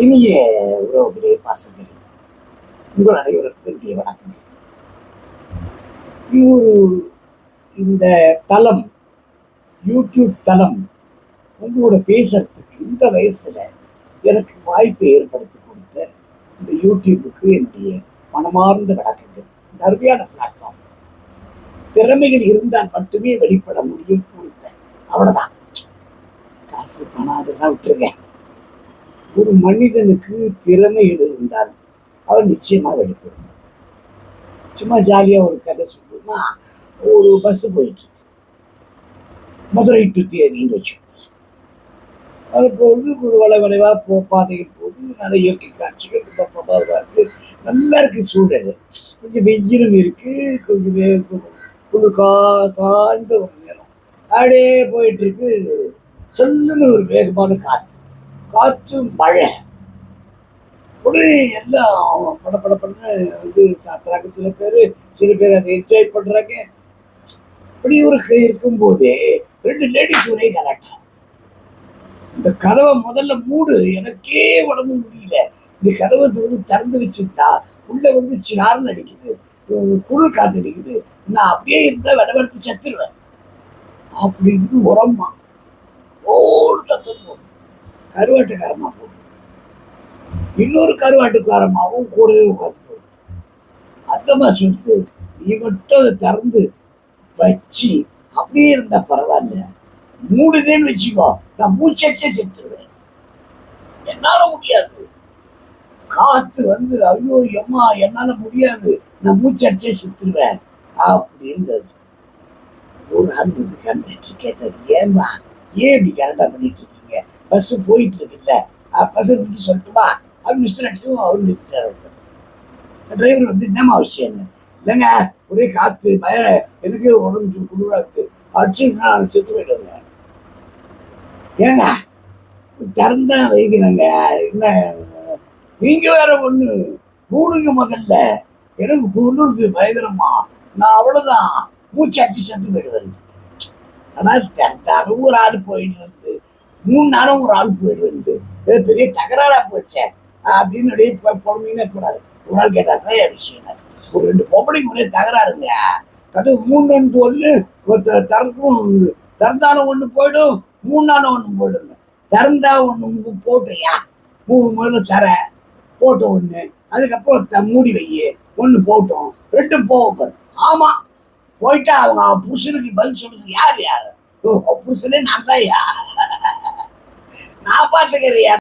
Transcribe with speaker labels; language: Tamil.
Speaker 1: இனிய உறவுகளே பாசங்களே உங்கள் அனைவருக்கும் என்னுடைய வணக்கம் இது ஒரு இந்த தளம் யூடியூப் தளம் உங்களோட பேசுறதுக்கு இந்த வயசுல எனக்கு வாய்ப்பை ஏற்படுத்தி கொடுத்த இந்த யூடியூபுக்கு என்னுடைய மனமார்ந்த வணக்கங்கள். இந்த அருமையான பிளாட்ஃபார்ம் திறமைகள் இருந்தால் மட்டுமே வெளிப்பட முடியும் கொடுத்த அவ்வளவுதான். காசு பணம் அதெல்லாம் விட்டுருங்க. ஒரு மனிதனுக்கு திறமைகள் இருந்தால் அவன் நிச்சயமாக வெளிப்படுவான் சும்மா ஜாலியா ஒரு கதை சொல்லுமா? ஒரு பஸ் போயிட்டு மதுரை டு தேனின்னு வச்சுக்கோங்க. அது போது ஒரு வளை வளைவா போ பாதையில் போது நல்ல இயற்கை காட்சிகள் ரொம்ப பிரபாதமாக இருக்குது நல்லா இருக்கு சூழல். கொஞ்சம் வெயிலும் இருக்கு. கொஞ்சம் வே- குளிர் சார்ந்த ஒரு நேரம். அப்படியே போயிட்டு இருக்கு. சொல்லுன்னு ஒரு வேகமான காற்று. காற்று மழை. உடனே எல்லாம் பட பட பண்ண வந்து சாத்துறாங்க. சில பேர் சில பேர் அதை என்ஜாய் பண்றாங்க. இப்படி ஒரு க- இருக்கும்போதே ரெண்டு லேடிஸ் ஒரே கலாட்டம். இந்த கதவை முதல்ல மூடு. எனக்கே உடம்பு முடியல. இந்த கதவை வந்து திறந்து வச்சுருந்தா உள்ளே வந்து சிகாரல் அடிக்குது. உம், குளிர் காத்து அடிக்குது. நான் அப்படியே இருந்தால் விடவெடுத்து செத்துருவேன். அப்படின்னு உரம்மா ஓடு சத்தம் கருவாட்டுக்காரமாக போடும் இன்னொரு கருவாட்டுக்காரமாவும் கூடவே உட்காந்து அந்த மாதிரி சொல்லிட்டு நீ மட்டும் அதை திறந்து வச்சு அப்படியே இருந்தா பரவாயில்ல. மூடுதேன்னு வச்சுக்கோ நான் மூச்சச்சே செத்துருவேன். என்னால முடியாது. காத்து வந்து ஐயோ எம்மா என்னால முடியாது. நான் மூச்சடிச்சே செத்துருவேன். அப்படின்றது. ஒரு அறுபது கண்டக்டர் கேட்டது ஏன்பா ஏன் இப்படி கரெக்டாக பண்ணிட்டு பஸ்ஸு பஸ் போயிட்டு இருக்குல்ல பஸ் நிறுத்தி சொல்லட்டுமா? அப்படின்னு மிஸ்டர் அடிச்சும் அவர் நிறுத்திட்டாரு டிரைவர் வந்து என்னம்மா விஷயம்? இல்லைங்க ஒரே காத்து பய எனக்கு உடம்பு குளிரா இருக்கு. அடிச்சு நான் செத்து போயிட்டு ஏங்க திறந்தா வைக்கணுங்க. என்ன நீங்க வேற ஒண்ணு மூணுங்க முதல்ல. எனக்கு குளிர்ந்து பயங்கரமா. நான் அவ்வளவுதான். மூச்சு அடிச்சு செத்து போயிடுவேன். ஆனா திறந்தாலும் ஒரு ஆள் போயிட்டு வந்து மூணு நாளும் ஒரு ஆள் போயிட்டு பெரிய தகராறா போச்சே. அப்படின்னு அப்படியே புலம்பினே போறாரு. ஒரு ஆள் கேட்டாரு விஷயம் ஒரு ரெண்டு பொம்பளைக்கு ஒரே தகராறுங்க. கதவு மூணு ரெண்டு ஒன்று திறக்கும் திறந்தாலும் ஒன்று போயிடும் மூணு நாளும் ஒன்று போயிடும் திறந்தா ஒன்று போட்டையா? மூணு முதல்ல தர போட்ட ஒன்று அதுக்கப்புறம் த- மூடி வை ஒன்று போட்டோம். ரெண்டும் போவோம் ஆமாம் போயிட்டா அவங்க அவன் புருஷனுக்கு பதில் சொல்றது யார் யார்? ஓ புருஷனே நான் தான் யா நான் பார்த்துக்கிறேன்